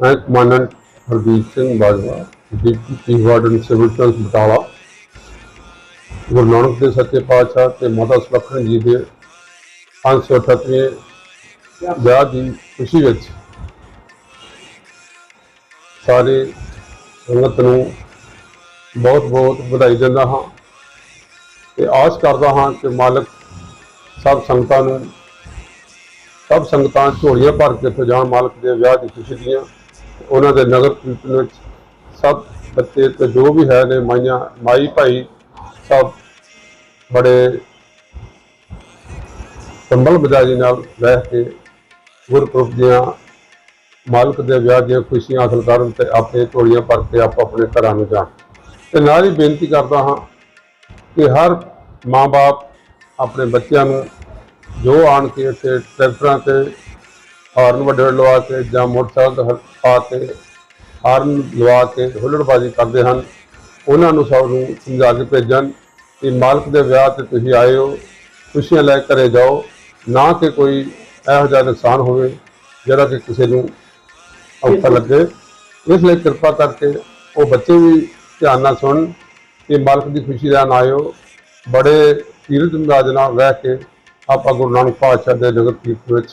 ਮੈਂ commandant Hardeep Singh Bajwa deputy chief warden civil defence Batala Guru Nanak ਦੇ ਸੱਚੇ ਪਾਤਸ਼ਾਹ ਤੇ ਮਾਤਾ ਸੁਲੱਖਣ ਜੀ ਦੇ 538ਵੇਂ ਵਿਆਹ ਦੀ ਖੁਸ਼ੀ ਵਿੱਚ ਸਾਰੇ ਸੰਗਤ ਨੂੰ ਬਹੁਤ ਬਹੁਤ ਵਧਾਈ ਦਿੰਦਾ ਹਾਂ ਤੇ ਆਸ ਕਰਦਾ ਹਾਂ ਕਿ ਮਾਲਕ ਸਭ ਸੰਗਤਾਂ ਨੂੰ, ਸਭ ਸੰਗਤਾਂ ਝੋਲੀਆਂ ਭਰ ਕੇ ਇੱਥੇ ਮਾਲਕ ਦੇ ਵਿਆਹ ਦੀ ਖੁਸ਼ੀ ਦੀਆਂ ਉਹਨਾਂ ਦੇ ਨਗਰ ਕੀਰਤਨ ਵਿੱਚ ਸਭ ਬੱਚੇ ਤੇ ਜੋ ਵੀ ਹੈ ਨੇ, ਮਾਈਆਂ, ਮਾਈ ਭਾਈ ਸਭ ਬੜੇ ਸੰਭਲ ਬਜਾਜੀ ਨਾਲ ਰਹਿ ਕੇ ਗੁਰਪੁਰਬ ਦੀਆਂ, ਮਾਲਕ ਦੇ ਵਿਆਹ ਦੀਆਂ ਖੁਸ਼ੀਆਂ ਹਾਸਲ ਕਰਨ ਤੇ ਆਪਣੇ ਝੋਲੀਆਂ ਭਰ ਕੇ ਆਪ ਆਪਣੇ ਘਰਾਂ ਨੂੰ ਜਾਣ। ਤੇ ਨਾਲ ਹੀ ਬੇਨਤੀ ਕਰਦਾ ਹਾਂ ਕਿ ਹਰ ਮਾਂ-ਬਾਪ ਆਪਣੇ ਬੱਚਿਆਂ ਨੂੰ ਜੋ ਆਣ ਕੇ ਇੱਥੇ ਟਰੈਕਟਰਾਂ ਤੇ ਹਾਰਨ ਵੱਡੇ ਵੱਡੇ ਲਵਾ ਕੇ ਜਾਂ ਮੋਟਰਸਾਈਕਲ ਤੇ ਆ ਕੇ ਹਾਰਨ ਲਵਾ ਕੇ ਹੁੱਲੜਬਾਜ਼ੀ ਕਰਦੇ ਹਨ। ਉਹਨਾਂ ਨੂੰ ਸਭ ਨੂੰ ਸਮਝਾ ਕੇ ਭੇਜਣ ਕਿ ਮਾਲਕ ਦੇ ਵਿਆਹ ਤੇ ਤੁਸੀਂ ਆਏ ਹੋ ਖੁਸ਼ੀਆਂ ਲੈ ਕੇ ਜਾਓ ਨਾ ਕਿ ਕੋਈ ਇਹੋ ਜਿਹਾ ਨੁਕਸਾਨ ਹੋਵੇ ਜਿਹੜਾ ਕਿ ਕਿਸੇ ਨੂੰ ਔਖਾ ਲੱਗੇ। ਇਸ ਲਈ ਕਿਰਪਾ ਕਰਕੇ ਉਹ ਬੱਚੇ ਵੀ ਧਿਆਨ ਨਾਲ ਸੁਣਨ ਕਿ ਮਾਲਕ ਦੀ ਖੁਸ਼ੀ ਲੈਣ ਆਇਓ ਬੜੇ ਤੀਰਥ ਅੰਦਾਜ਼ ਨਾਲ ਰਹਿ ਕੇ ਆਪਾਂ ਗੁਰੂ ਨਾਨਕ ਪਾਤਸ਼ਾਹ ਦੇ ਜਗਤ ਕੀਰਤਨ ਵਿੱਚ